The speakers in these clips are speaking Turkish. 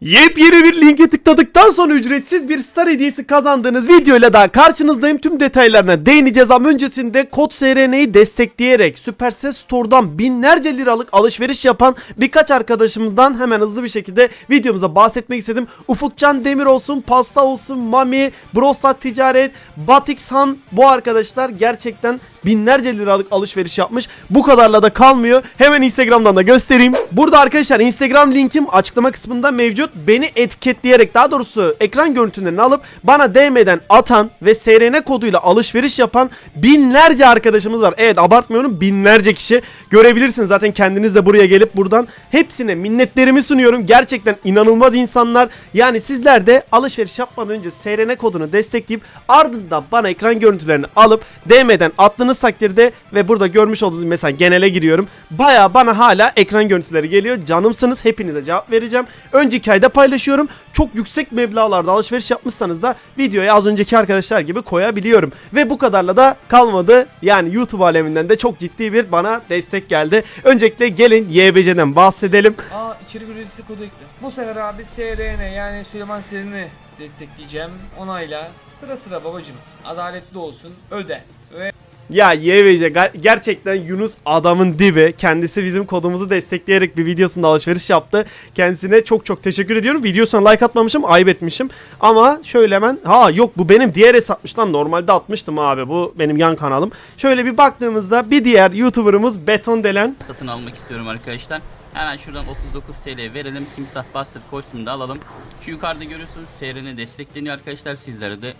Yepyeni bir linke tıkladıktan sonra ücretsiz bir star hediyesi kazandığınız videoyla daha karşınızdayım. Tüm detaylarına değineceğiz ama öncesinde kod SRN'yi destekleyerek Supercell Store'dan binlerce liralık alışveriş yapan birkaç arkadaşımızdan hemen hızlı bir şekilde videomuza bahsetmek istedim. Ufukcan Demir olsun, Pasta olsun, Mami, Brostat Ticaret, Batiksan bu arkadaşlar gerçekten binlerce liralık alışveriş yapmış. Bu kadarla da kalmıyor. Hemen Instagram'dan da göstereyim. Burada arkadaşlar Instagram linkim açıklama kısmında mevcut. Beni etiketleyerek daha doğrusu ekran görüntülerini alıp bana DM'den atan ve SRN koduyla alışveriş yapan binlerce arkadaşımız var. Evet abartmıyorum binlerce kişi. Görebilirsiniz zaten kendiniz de buraya gelip buradan hepsine minnetlerimi sunuyorum. Gerçekten inanılmaz insanlar. Yani sizler de alışveriş yapmadan önce SRN kodunu destekleyip ardından bana ekran görüntülerini alıp DM'den attığınız takdirde ve burada görmüş olduğunuz mesela genele giriyorum. Baya bana hala ekran görüntüleri geliyor. Canımsınız hepinize cevap vereceğim. Önceki ayda paylaşıyorum. Çok yüksek meblağlarda alışveriş yapmışsanız da videoya az önceki arkadaşlar gibi koyabiliyorum. Ve bu kadarla da kalmadı. Yani YouTube aleminden de çok ciddi bir bana destek geldi. Öncelikle gelin YBC'den bahsedelim. Aa içerik üreticisi kodu ekle. Bu sefer abi SRN yani Süleyman Serin'i destekleyeceğim. Onayla. Sıra sıra babacım. Adaletli olsun. Öde. Ve Ya YVC ger- gerçekten Yunus adamın dibi. Kendisi bizim kodumuzu destekleyerek bir videosunda alışveriş yaptı. Kendisine çok çok teşekkür ediyorum. Videosuna like atmamışım, ayıp etmişim. Ama şöyle hemen ha yok bu benim diğer hesapmış lan. Normalde atmıştım abi. Bu benim yan kanalım. Şöyle bir baktığımızda bir diğer YouTuber'ımız Beton Delen. satın almak istiyorum arkadaşlar. Hemen şuradan 39 TL verelim. Timsah Buster kostümü de alalım. Şu yukarıda görüyorsunuz SRN destekleniyor arkadaşlar. Sizlere de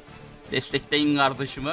destekleyin kardeşimi.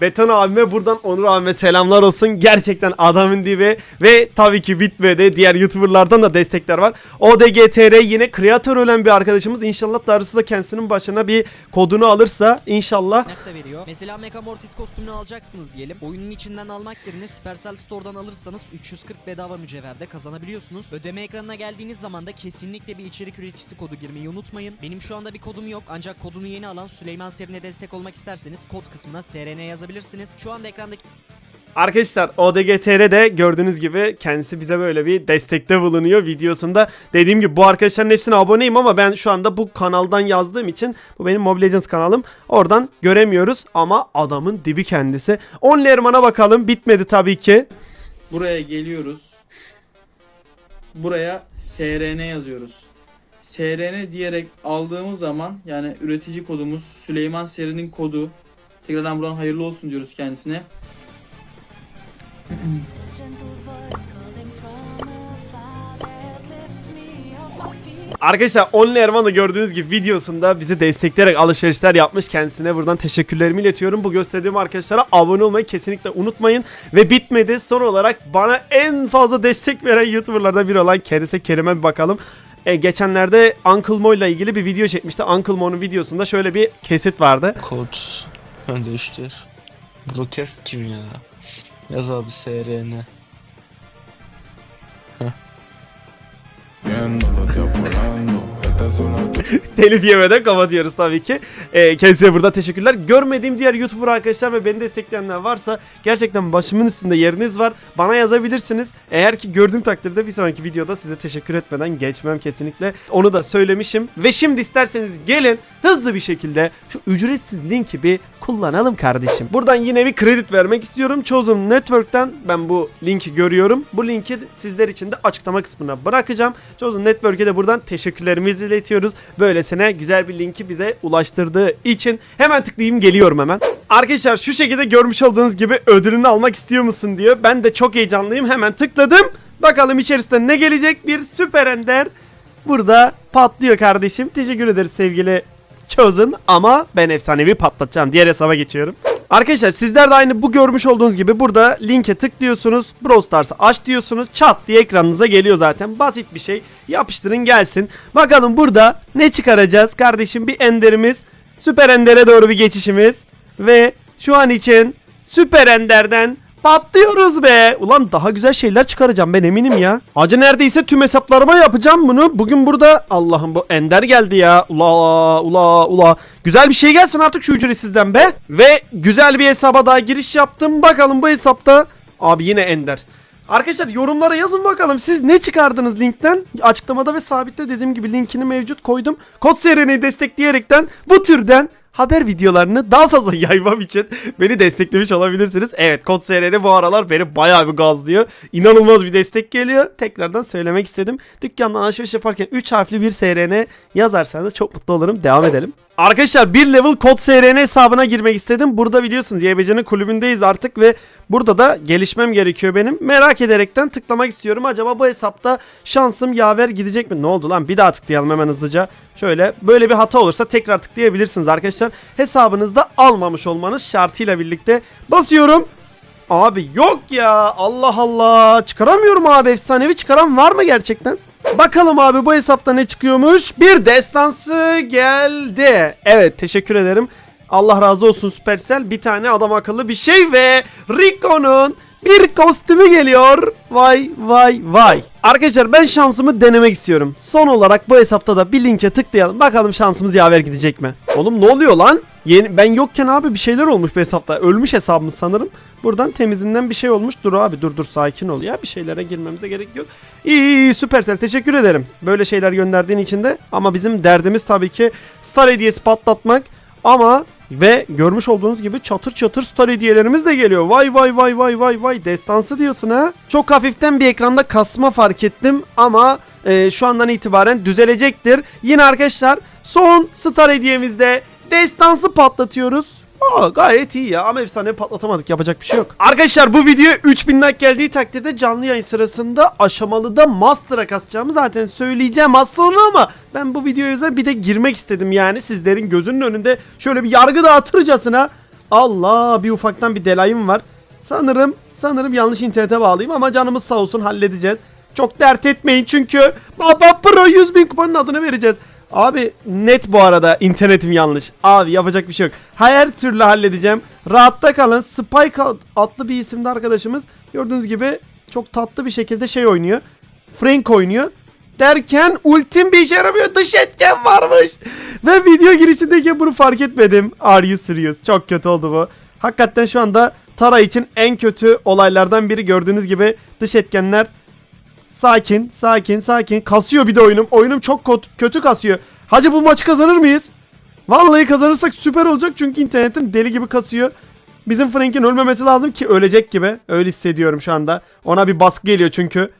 Beton abime buradan Onur abime selamlar olsun. Gerçekten adamın dibi ve tabii ki bitmedi. Diğer YouTuber'lardan da destekler var. ODGTR yine kreatör olan bir arkadaşımız. İnşallah darısı da kendisinin başına bir kodunu alırsa inşallah da veriyor. Mesela Mega Mortis kostümünü alacaksınız diyelim. Oyunun içinden almak yerine Supercell Store'dan alırsanız 340 bedava mücevherde kazanabiliyorsunuz. Ödeme ekranına geldiğiniz zaman da kesinlikle bir içerik üreticisi kodu girmeyi unutmayın. Benim şu anda bir kodum yok ancak kodunu yeni alan Süleyman Serin'e destek olmak isterseniz kod kısmına SRN yazabilirsiniz. Şu anda ekrandaki Arkadaşlar ODGTR'de gördüğünüz gibi kendisi bize böyle bir destekte bulunuyor videosunda. Dediğim gibi bu arkadaşların hepsine aboneyim ama ben şu anda bu kanaldan yazdığım için bu benim Mobile Legends kanalım. Oradan göremiyoruz ama adamın dibi kendisi. 10 Lerman'a bakalım bitmedi tabii ki. Buraya geliyoruz. Buraya SRN yazıyoruz. SRN diyerek aldığımız zaman yani üretici kodumuz Süleyman Serin'in kodu. Tekrardan buradan hayırlı olsun diyoruz kendisine. Arkadaşlar Only Erman da gördüğünüz gibi videosunda bizi destekleyerek alışverişler yapmış. Kendisine buradan teşekkürlerimi iletiyorum. Bu gösterdiğim arkadaşlara abone olmayı kesinlikle unutmayın. Ve bitmedi. Son olarak bana en fazla destek veren YouTuber'lardan biri olan kendisi Kerim'e bir bakalım. E, geçenlerde Uncle Mo ile ilgili bir video çekmişti. Uncle Mo'nun videosunda şöyle bir kesit vardı. Kod değiştir. Broadcast kim ya? Yaz abi SRN. Telif yemeden kapatıyoruz tabii ki. Ee, kendisine burada teşekkürler. Görmediğim diğer YouTuber arkadaşlar ve beni destekleyenler varsa gerçekten başımın üstünde yeriniz var. Bana yazabilirsiniz. Eğer ki gördüğüm takdirde bir sonraki videoda size teşekkür etmeden geçmem kesinlikle. Onu da söylemişim. Ve şimdi isterseniz gelin hızlı bir şekilde şu ücretsiz linki bir kullanalım kardeşim. Buradan yine bir kredi vermek istiyorum. Chosen Network'ten ben bu linki görüyorum. Bu linki sizler için de açıklama kısmına bırakacağım. Chosen Network'e de buradan teşekkürlerimizi iletiyoruz. Böylesine güzel bir linki bize ulaştırdığı için hemen tıklayayım geliyorum hemen. Arkadaşlar şu şekilde görmüş olduğunuz gibi ödülünü almak istiyor musun diyor. Ben de çok heyecanlıyım. Hemen tıkladım. Bakalım içerisinde ne gelecek? Bir süper ender. Burada patlıyor kardeşim. Teşekkür ederiz sevgili Chosen ama ben efsanevi patlatacağım. Diğer hesaba geçiyorum. Arkadaşlar sizler de aynı bu görmüş olduğunuz gibi burada linke tıklıyorsunuz. Brawl Stars'ı aç diyorsunuz. Çat diye ekranınıza geliyor zaten. Basit bir şey. Yapıştırın gelsin. Bakalım burada ne çıkaracağız? Kardeşim bir enderimiz. Süper endere doğru bir geçişimiz. Ve şu an için süper enderden Patlıyoruz be. Ulan daha güzel şeyler çıkaracağım ben eminim ya. Acı neredeyse tüm hesaplarıma yapacağım bunu. Bugün burada Allah'ım bu ender geldi ya. Ula ula ula. Güzel bir şey gelsin artık şu ücretsizden be. Ve güzel bir hesaba daha giriş yaptım. Bakalım bu hesapta. Abi yine ender. Arkadaşlar yorumlara yazın bakalım siz ne çıkardınız linkten? Açıklamada ve sabitte dediğim gibi linkini mevcut koydum. Kod serini destekleyerekten bu türden haber videolarını daha fazla yaymam için beni desteklemiş olabilirsiniz. Evet Kod SRN bu aralar beni bayağı bir gazlıyor. İnanılmaz bir destek geliyor. Tekrardan söylemek istedim. Dükkandan alışveriş yaparken 3 harfli bir SRN yazarsanız çok mutlu olurum. Devam edelim. Arkadaşlar bir level Kod SRN hesabına girmek istedim. Burada biliyorsunuz YBC'nin kulübündeyiz artık ve burada da gelişmem gerekiyor benim. Merak ederekten tıklamak istiyorum. Acaba bu hesapta şansım yaver gidecek mi? Ne oldu lan? Bir daha tıklayalım hemen hızlıca. Şöyle böyle bir hata olursa tekrar tıklayabilirsiniz arkadaşlar. Hesabınızda almamış olmanız şartıyla birlikte basıyorum. Abi yok ya Allah Allah çıkaramıyorum abi efsanevi çıkaran var mı gerçekten? Bakalım abi bu hesapta ne çıkıyormuş? Bir destansı geldi. Evet teşekkür ederim. Allah razı olsun Supercell. Bir tane adam akıllı bir şey ve Rico'nun bir kostümü geliyor. Vay vay vay. Arkadaşlar ben şansımı denemek istiyorum. Son olarak bu hesapta da bir linke tıklayalım. Bakalım şansımız yaver gidecek mi? Oğlum ne oluyor lan? Yeni, ben yokken abi bir şeyler olmuş bu hesapta. Ölmüş hesabımız sanırım. Buradan temizinden bir şey olmuş. Dur abi dur dur sakin ol ya. Bir şeylere girmemize gerek yok. İyi iyi, Supercell teşekkür ederim. Böyle şeyler gönderdiğin için de. Ama bizim derdimiz tabii ki Star hediyesi patlatmak. Ama ve görmüş olduğunuz gibi çatır çatır star hediyelerimiz de geliyor. Vay vay vay vay vay vay destansı diyorsun ha. Çok hafiften bir ekranda kasma fark ettim ama e, şu andan itibaren düzelecektir. Yine arkadaşlar son star hediyemizde destansı patlatıyoruz. Aa, gayet iyi ya ama efsane patlatamadık yapacak bir şey yok. Arkadaşlar bu video 3000 like geldiği takdirde canlı yayın sırasında aşamalıda master'a kasacağımı zaten söyleyeceğim sonra ama ben bu videoya bir de girmek istedim yani sizlerin gözünün önünde şöyle bir yargı dağıtırcasına. Allah bir ufaktan bir delayım var. Sanırım sanırım yanlış internete bağlıyım ama canımız sağ olsun halledeceğiz. Çok dert etmeyin çünkü Baba Pro 100 bin kupanın adını vereceğiz. Abi net bu arada internetim yanlış. Abi yapacak bir şey yok. Her türlü halledeceğim. Rahatta kalın. Spike adlı bir isimli arkadaşımız gördüğünüz gibi çok tatlı bir şekilde şey oynuyor. Frank oynuyor. Derken ultim bir işe yaramıyor. Dış etken varmış. Ve video girişindeyken bunu fark etmedim. Are you serious? Çok kötü oldu bu. Hakikaten şu anda Tara için en kötü olaylardan biri gördüğünüz gibi dış etkenler Sakin, sakin, sakin. Kasıyor bir de oyunum. Oyunum çok kötü kasıyor. Hacı bu maçı kazanır mıyız? Vallahi kazanırsak süper olacak çünkü internetim deli gibi kasıyor. Bizim Frank'in ölmemesi lazım ki ölecek gibi. Öyle hissediyorum şu anda. Ona bir baskı geliyor çünkü.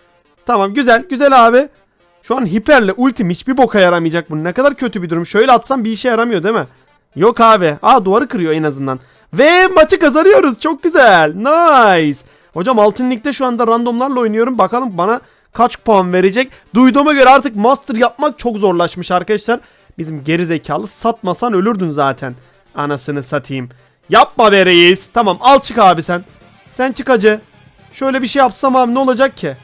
Tamam güzel, güzel abi. Şu an hiperle ultim hiçbir boka yaramayacak bu. Ne kadar kötü bir durum. Şöyle atsam bir işe yaramıyor değil mi? Yok abi. Aa duvarı kırıyor en azından. Ve maçı kazanıyoruz. Çok güzel. Nice. Hocam altın ligde şu anda randomlarla oynuyorum. Bakalım bana kaç puan verecek. Duyduğuma göre artık master yapmak çok zorlaşmış arkadaşlar. Bizim geri zekalı satmasan ölürdün zaten. Anasını satayım. Yapma be reis. Tamam al çık abi sen. Sen çık hacı. Şöyle bir şey yapsam abi ne olacak ki?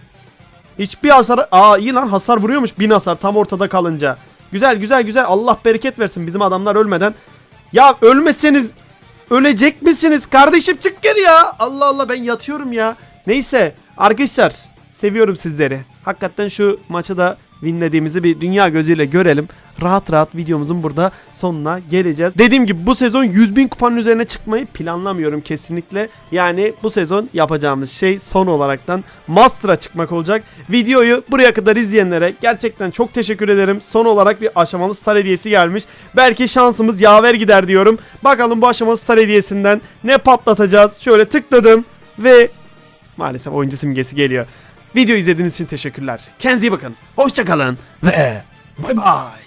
Hiçbir hasar... Aa iyi lan hasar vuruyormuş. Bin hasar tam ortada kalınca. Güzel güzel güzel. Allah bereket versin bizim adamlar ölmeden. Ya ölmeseniz ölecek misiniz? Kardeşim çık geri ya. Allah Allah ben yatıyorum ya. Neyse arkadaşlar seviyorum sizleri. Hakikaten şu maçı da winlediğimizi bir dünya gözüyle görelim. Rahat rahat videomuzun burada sonuna geleceğiz. Dediğim gibi bu sezon 100 bin kupanın üzerine çıkmayı planlamıyorum kesinlikle. Yani bu sezon yapacağımız şey son olaraktan Master'a çıkmak olacak. Videoyu buraya kadar izleyenlere gerçekten çok teşekkür ederim. Son olarak bir aşamalı star hediyesi gelmiş. Belki şansımız yaver gider diyorum. Bakalım bu aşamalı star hediyesinden ne patlatacağız. Şöyle tıkladım ve maalesef oyuncu simgesi geliyor. Video izlediğiniz için teşekkürler. Kendinize iyi bakın. Hoşçakalın ve bay bay.